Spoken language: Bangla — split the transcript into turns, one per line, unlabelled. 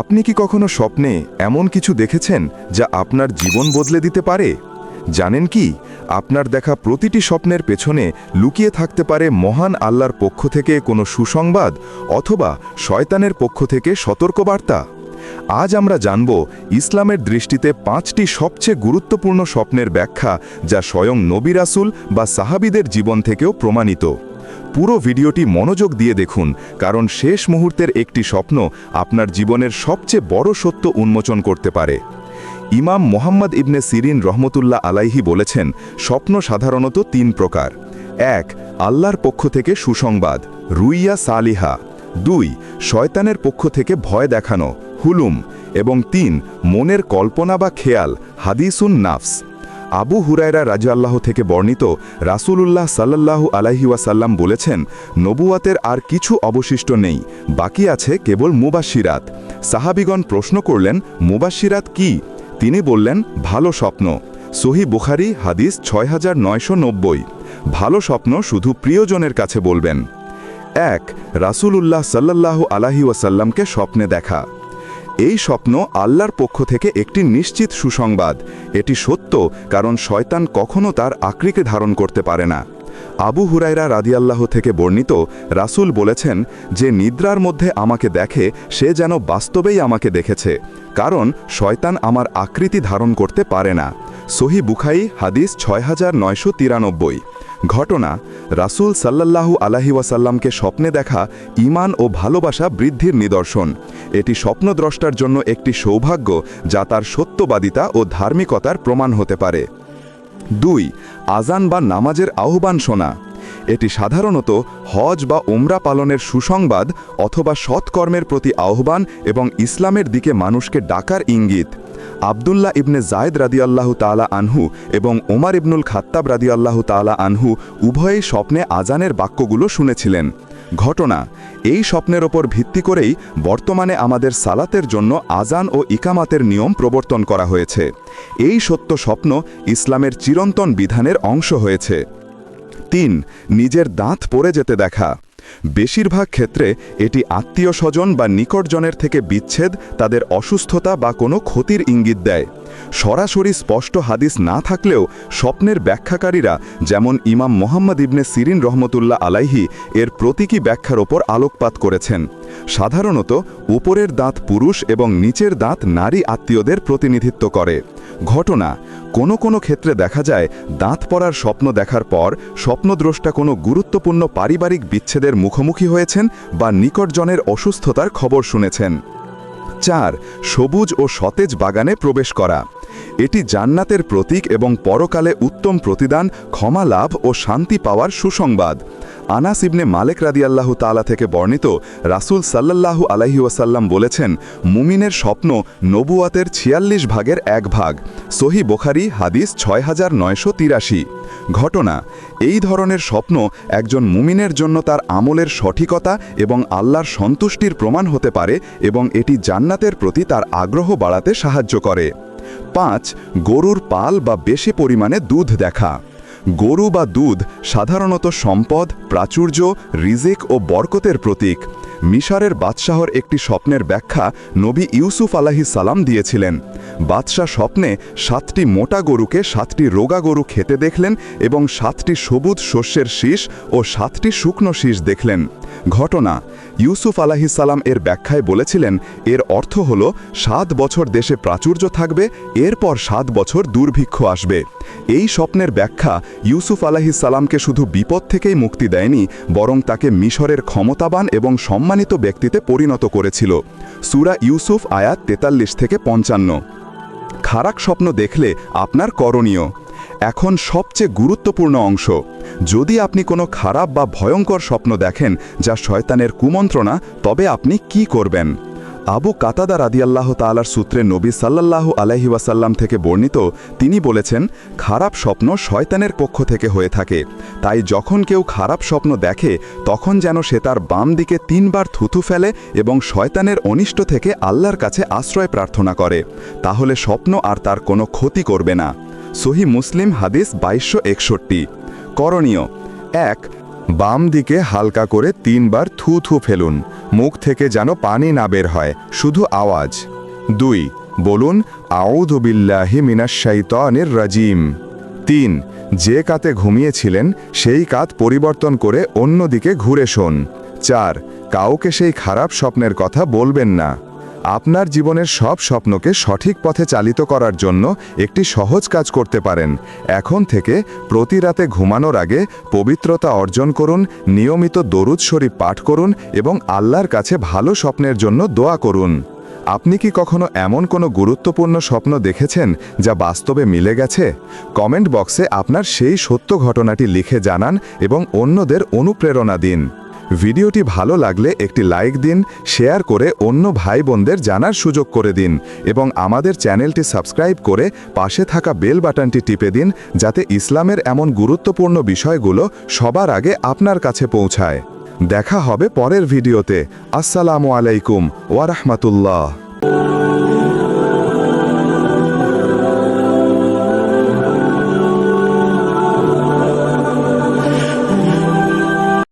আপনি কি কখনো স্বপ্নে এমন কিছু দেখেছেন যা আপনার জীবন বদলে দিতে পারে? জানেন কি, আপনার দেখা প্রতিটি স্বপ্নের পেছনে লুকিয়ে থাকতে পারে মহান আল্লাহর পক্ষ থেকে কোনো সুসংবাদ অথবা শয়তানের পক্ষ থেকে সতর্কবার্তা। আজ আমরা জানব ইসলামের দৃষ্টিতে পাঁচটি সবচেয়ে গুরুত্বপূর্ণ স্বপ্নের ব্যাখ্যা যা স্বয়ং নবী রাসূল বা সাহাবিদের জীবন থেকেও প্রমাণিত। পুরো ভিডিওটি মনোযোগ দিয়ে দেখুন, কারণ শেষ মুহূর্তের একটি স্বপ্ন আপনার জীবনের সবচেয়ে বড় সত্য উন্মোচন করতে পারে। ইমাম মোহাম্মদ ইবনে সিরিন রহমতুল্লাহ আলাইহি বলেছেন, স্বপ্ন সাধারণত তিন প্রকার। এক, আল্লাহর পক্ষ থেকে সুসংবাদ, রুইয়া সালিহা। দুই, শয়তানের পক্ষ থেকে ভয় দেখানো, হুলুম। এবং তিন, মনের কল্পনা বা খেয়াল, হাদিসুন নাফস। আবু হুরায়রা রাজা আল্লাহ থেকে বর্ণিত রাসূলুল্লাহ সাল্লাল্লাহু আলাইহি ওয়াসাল্লাম বলেছেন নবুয়াতের আর কিছু অবশিষ্ট নেই, বাকি আছে কেবল মুবাশিরাত সাহাবিগণ প্রশ্ন করলেন মুবাশিরাত কি? তিনি বললেন, ভালো স্বপ্ন। সহি বুখারি, হাদিস ছয় হাজার নয়শো নব্বই। ভালো স্বপ্ন শুধু প্রিয়জনের কাছে বলবেন। এক, রাসূলুল্লাহ সাল্লাল্লাহু আলাহি ওয়াসাল্লামকে স্বপ্নে দেখা। এই স্বপ্ন আল্লাহর পক্ষ থেকে একটি নিশ্চিত সুসংবাদ। এটি সত্য, কারণ শয়তান কখনো তার আকৃকে ধারণ করতে পারে না। আবু হুরাইরা রাদিয়াল্লাহ থেকে বর্ণিত, রাসূল বলেছেন, যে নিদ্রার মধ্যে আমাকে দেখে, সে যেন বাস্তবেই আমাকে দেখেছে, কারণ শয়তান আমার আকৃতি ধারণ করতে পারে না। সহি বুখাই হাদিস ছয় হাজার নয়শো তিরানব্বই। ঘটনা রাসুল সাল্লাল্লাহু আলাহি ওয়াসাল্লামকে স্বপ্নে দেখা ইমান ও ভালোবাসা বৃদ্ধির নিদর্শন। এটি স্বপ্নদ্রষ্টার জন্য একটি সৌভাগ্য যা তার সত্যবাদিতা ও ধার্মিকতার প্রমাণ হতে পারে। দুই আজান বা নামাজের আহ্বান শোনা। এটি সাধারণত হজ বা ওমরা পালনের সুসংবাদ অথবা সৎকর্মের প্রতি আহ্বান এবং ইসলামের দিকে মানুষকে ডাকার ইঙ্গিত। আবদুল্লাহ ইবনে জায়দ রাদিয়াল্লাহু তালা আনহু এবং ওমার ইবনুল খাত্তাব রাদিয়াল্লাহু তালা আনহু উভয়েই স্বপ্নে আজানের বাক্যগুলো শুনেছিলেন। ঘটনা, এই স্বপ্নের ওপর ভিত্তি করেই বর্তমানে আমাদের সালাতের জন্য আজান ও ইকামাতের নিয়ম প্রবর্তন করা হয়েছে। এই সত্য স্বপ্ন ইসলামের চিরন্তন বিধানের অংশ হয়েছে। তিন, নিজের দাঁত পড়ে যেতে দেখা। বেশিরভাগ ক্ষেত্রে এটি আত্মীয় স্বজন বা নিকটজনের থেকে বিচ্ছেদ, তাদের অসুস্থতা বা কোনো ক্ষতির ইঙ্গিত দেয়। সরাসরি স্পষ্ট হাদিস না থাকলেও স্বপ্নের ব্যাখ্যাকারীরা, যেমন ইমাম মোহাম্মদ ইবনে সিরিন রহমতুল্লাহ আলাইহি, এর প্রতীকী ব্যাখ্যার ওপর আলোকপাত করেছেন। সাধারণত, উপরের দাঁত পুরুষ এবং নিচের দাঁত নারী আত্মীয়দের প্রতিনিধিত্ব করে। ঘটনা, কোনো কোনো ক্ষেত্রে দেখা যায়, দাঁত পড়ার স্বপ্ন দেখার পর, স্বপ্নদ্রষ্টা কোনো গুরুত্বপূর্ণ পারিবারিক বিচ্ছেদের মুখোমুখি হয়েছেন বা নিকটজনের অসুস্থতার খবর শুনেছেন। চার সবুজ ও সতেজ বাগানে প্রবেশ করা। এটি জান্নাতের প্রতীক এবং পরকালে উত্তম প্রতিদান, ক্ষমা লাভ ও শান্তি পাওয়ার সুসংবাদ। আনাস ইবনে মালেক রাদিয়াল্লাহু তালা থেকে বর্ণিত রাসূল সাল্লাল্লাহু আলাইহি ওয়াসাল্লাম বলেছেন, মুমিনের স্বপ্ন নবুয়াতের ছিয়াল্লিশ ভাগের এক ভাগ। সহি বোখারি, হাদিস ছয় হাজার নয়শো তিরাশি। ঘটনা, এই ধরনের স্বপ্ন একজন মুমিনের জন্য তার আমলের সঠিকতা এবং আল্লাহর সন্তুষ্টির প্রমাণ হতে পারে এবং এটি জান্নাতের প্রতি তার আগ্রহ বাড়াতে সাহায্য করে। পাঁচ, গরুর পাল বা বেশি পরিমাণে দুধ দেখা। গরু বা দুধ সাধারণত সম্পদ, প্রাচুর্য, রিজিক ও বরকতের প্রতীক। মিশরের বাদশাহর একটি স্বপ্নের ব্যাখ্যা নবী ইউসুফ আলাহি সালাম দিয়েছিলেন। বাদশাহ স্বপ্নে সাতটি মোটা গরুকে সাতটি রোগা গরু খেতে দেখলেন এবং সাতটি সবুজ শস্যের শীষ ও সাতটি শুকনো শীষ দেখলেন। ঘটনা, ইউসুফ আলাহি সালাম এর ব্যাখ্যায় বলেছিলেন, এর অর্থ হল, সাত বছর দেশে প্রাচুর্য থাকবে, এরপর সাত বছর দুর্ভিক্ষ আসবে। এই স্বপ্নের ব্যাখ্যা ইউসুফ সালামকে শুধু বিপদ থেকেই মুক্তি দেয়নি, বরং তাকে মিশরের ক্ষমতাবান এবং সম্মানিত ব্যক্তিতে পরিণত করেছিল। সুরা ইউসুফ, আয়াত তেতাল্লিশ থেকে পঞ্চান্ন। খারাপ স্বপ্ন দেখলে আপনার করণীয়। এখন সবচেয়ে গুরুত্বপূর্ণ অংশ, যদি আপনি কোনো খারাপ বা ভয়ঙ্কর স্বপ্ন দেখেন যা শয়তানের কুমন্ত্রণা, তবে আপনি কি করবেন? আবু কাতাদা রাদিয়াল্লাহ তালার সূত্রে নবী সাল্লাল্লাহু আলাইহি ওয়াসাল্লাম থেকে বর্ণিত, তিনি বলেছেন, খারাপ স্বপ্ন শয়তানের পক্ষ থেকে হয়ে থাকে। তাই যখন কেউ খারাপ স্বপ্ন দেখে, তখন যেন সে তার বাম দিকে তিনবার থুথু ফেলে এবং শয়তানের অনিষ্ট থেকে আল্লাহর কাছে আশ্রয় প্রার্থনা করে। তাহলে স্বপ্ন আর তার কোনো ক্ষতি করবে না। সহি মুসলিম হাদিস বাইশশো করণীয়, এক বাম দিকে হালকা করে তিনবার থু থু ফেলুন, মুখ থেকে যেন পানি না বের হয়, শুধু আওয়াজ। দুই, বলুন আউধবিল্লাহি মিনাশাইতানির রাজিম। তিন, যে কাতে ঘুমিয়েছিলেন, সেই কাত পরিবর্তন করে অন্যদিকে ঘুরে শোন। চার, কাউকে সেই খারাপ স্বপ্নের কথা বলবেন না। আপনার জীবনের সব স্বপ্নকে সঠিক পথে চালিত করার জন্য একটি সহজ কাজ করতে পারেন। এখন থেকে প্রতি রাতে ঘুমানোর আগে পবিত্রতা অর্জন করুন, নিয়মিত দরুদ শরীফ পাঠ করুন এবং আল্লাহর কাছে ভালো স্বপ্নের জন্য দোয়া করুন। আপনি কি কখনো এমন কোনো গুরুত্বপূর্ণ স্বপ্ন দেখেছেন যা বাস্তবে মিলে গেছে? কমেন্ট বক্সে আপনার সেই সত্য ঘটনাটি লিখে জানান এবং অন্যদের অনুপ্রেরণা দিন। ভিডিওটি ভালো লাগলে একটি লাইক দিন, শেয়ার করে অন্য ভাই বোনদের জানার সুযোগ করে দিন এবং আমাদের চ্যানেলটি সাবস্ক্রাইব করে পাশে থাকা বেল বাটনটি টিপে দিন যাতে ইসলামের এমন গুরুত্বপূর্ণ বিষয়গুলো সবার আগে আপনার কাছে পৌঁছায়। দেখা হবে পরের ভিডিওতে। আসসালামু আলাইকুম ওয়ারহমাতুল্লাহ